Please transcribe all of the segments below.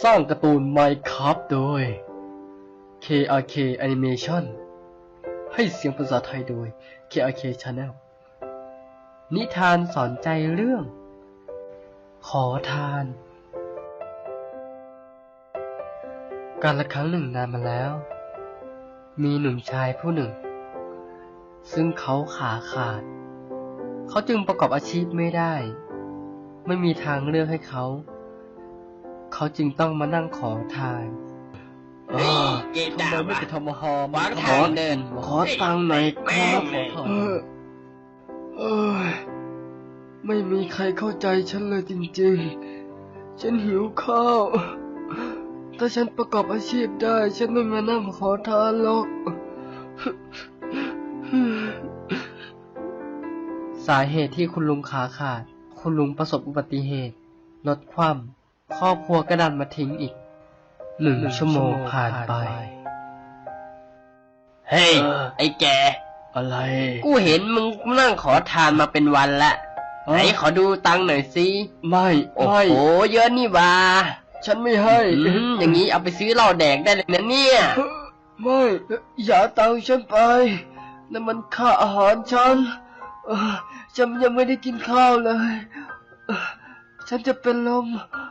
สร้างการ์ตูน Minecraft โดย KRK Animation ให้เสียงภาษาไทยโดย KRK Channel นิทานสอนใจเรื่อง ขอทาน การละครั้งหนึ่งนานมาแล้ว มีหนุ่มชายผู้หนึ่ง ซึ่งเขาขาขาด เขาจึงประกอบอาชีพไม่ได้ ไม่มีทางเลือกให้เขา เขาจึงต้องมานั่งขอทานเฮ้ยเกทำดาไมไม่วะไปทำอาหารขวางทางเดิน ขอตังค์หน่อยครับแม่งเลยเออเออไม่มีใครเข้าใจฉันเลยจริงๆ ฉันหิวข้าว ถ้าฉันประกอบอาชีพได้ ฉันไม่มานั่งขอทานหรอกสาเหตุที่คุณลุงขาขาด คุณลุงประสบอุบัติเหตุรถคว่ำ ครอบครัวก็ดันมาทิ้งอีก หนึ่งชั่วโมงผ่านไป เฮ้ยเออไอ้แก อะไร กูเห็นมึงนั่งขอทานมาเป็นวันละไหนขอดูตังค์หน่อยสิไม่ โอ้ไม่โห เยอะนี่หว่าฉันไม่ให้อืมอย่างนี้เอาไปซื้อเหล้าแดกได้เลยนะเนี่ย ไม่ อย่าเอาตังค์ฉันไปนั่นมันค่าอาหารฉันเอ่อฉันยังไม่ได้กินข้าวเลยเอ่อฉันจะเป็นลมเอ่อ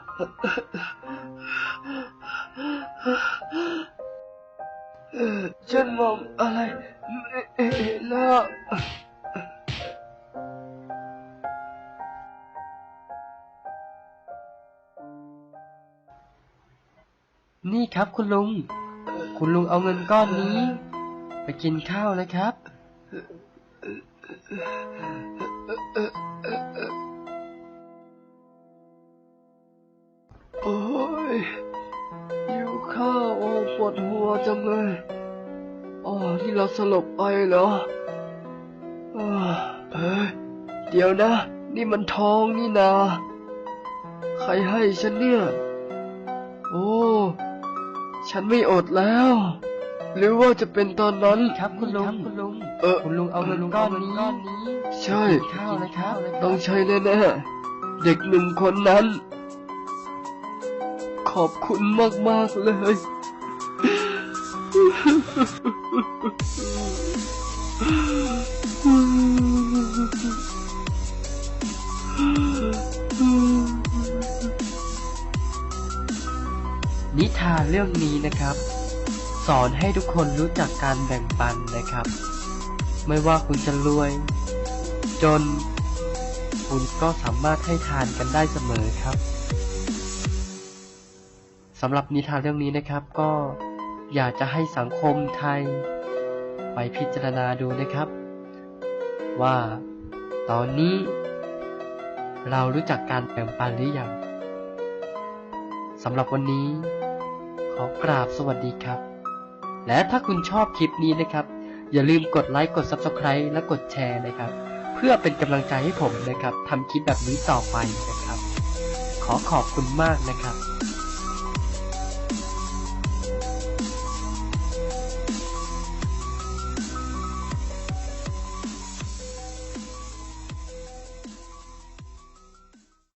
ฉันมองอะไรไม่เห็นแล้วนี่ครับคุณลุง คุณลุงเอาเงินก้อนนี้ ไปกินข้าวนะครับ โอ้ยหิวข้าวโอ้ปวดหัวจังเลยอ๋อที่เราสลบไปเหรออ้าวเฮ้ยเดี๋ยวนะ นี่มันทองนี่นา ใครให้ฉันเนี่ย โอ้ ฉันไม่อดแล้ว หรือว่าจะเป็นตอนนั้นครับคุณลุงคุณลุงเออคุณลุงเอาเงินก้อนนี้ใช่ข้าวนะครับต้องใช่แน่ๆเด็กหนึ่งคนนั้น ขอบคุณมาก ๆ เลย นิทานเรื่องนี้นะครับ สอนให้ทุกคนรู้จักการแบ่งปันนะครับ ไม่ว่าคุณจะรวย จน คุณก็สามารถให้ทานกันได้เสมอครับ สำหรับนิทานเรื่องนี้นะครับ ก็อยากจะให้สังคมไทย ไปพิจารณาดูนะครับ ว่าตอนนี้ เรารู้จักการแบ่งปันหรือยังสำหรับวันนี้ ขอกราบสวัสดีครับ และถ้าคุณชอบคลิปนี้นะครับ อย่าลืมกดไลค์กด Subscribe และกดแชร์นะครับ เพื่อเป็นกำลังใจให้ผมนะครับทำคลิปแบบนี้ต่อไปนะครับ ขอขอบคุณมากนะครับ